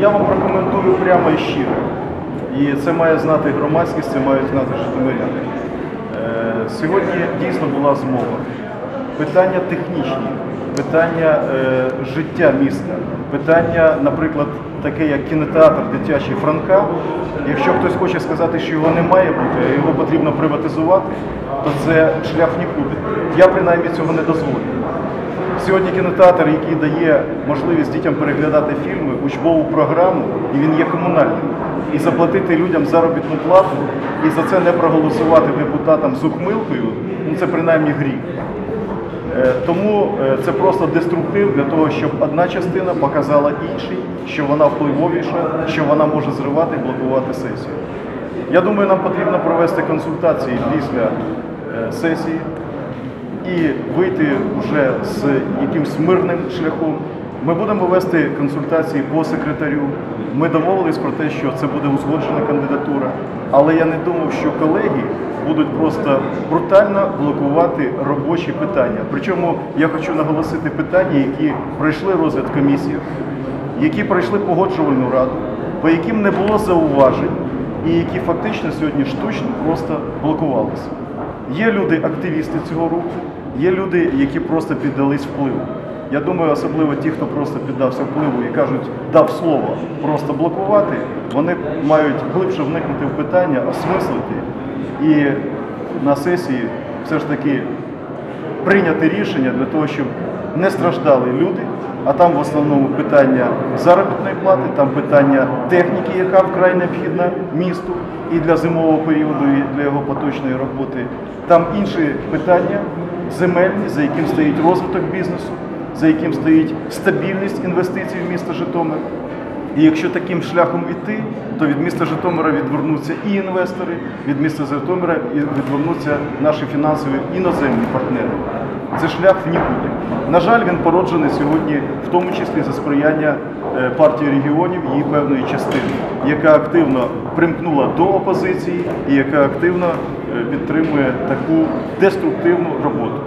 Я вам прокоментую прямо і щиро. І це має знати громадськість, це мають знати житомиряни. Е, Сьогодні дійсно була змова. Питання технічні, питання е, життя міста, питання, наприклад, таке як кінотеатр дитячий Франка. Якщо хтось хоче сказати, що його не має бути, а його потрібно приватизувати, то це шлях нікуди. Я принаймні цього не дозволю. Сьогодні кінотеатр, який дає можливість дітям переглядати фільми, учбову програму, і він є комунальним. І заплатити людям заробітну плату, і за це не проголосувати депутатам з ухмилкою, ну це принаймні гріх. Е, Тому е, це просто деструктив для того, щоб одна частина показала іншій, що вона впливовіша, що вона може зривати і блокувати сесію. Я думаю, нам потрібно провести консультації після е, сесії і вийти вже з якимсь мирним шляхом. Ми будемо вести консультації по секретарю. Ми домовились про те, що це буде узгоджена кандидатура. Але я не думав, що колеги будуть просто брутально блокувати робочі питання. Причому я хочу наголосити питання, які пройшли розгляд комісії, які пройшли погоджувальну раду, по яким не було зауважень, і які фактично сьогодні штучно просто блокувалися. Є люди, активісти цього руху, є люди, які просто піддались впливу. Я думаю, особливо ті, хто просто піддався впливу і кажуть, дав слово просто блокувати, вони мають глибше вникнути в питання, осмислити і на сесії все ж таки прийняти рішення для того, щоб не страждали люди, а там в основному питання заробітної плати, там питання техніки, яка вкрай необхідна місту і для зимового періоду, і для його поточної роботи. Там інші питання земельні, за яким стоїть розвиток бізнесу, за яким стоїть стабільність інвестицій в місто Житомир. І якщо таким шляхом йти, то від міста Житомира відвернуться і інвестори, від міста Житомира відвернуться наші фінансові іноземні партнери. Це шлях в нікуди. На жаль, він породжений сьогодні, в тому числі за сприяння е, партії регіонів, її певної частини, яка активно примкнула до опозиції і яка активно підтримує таку деструктивну роботу.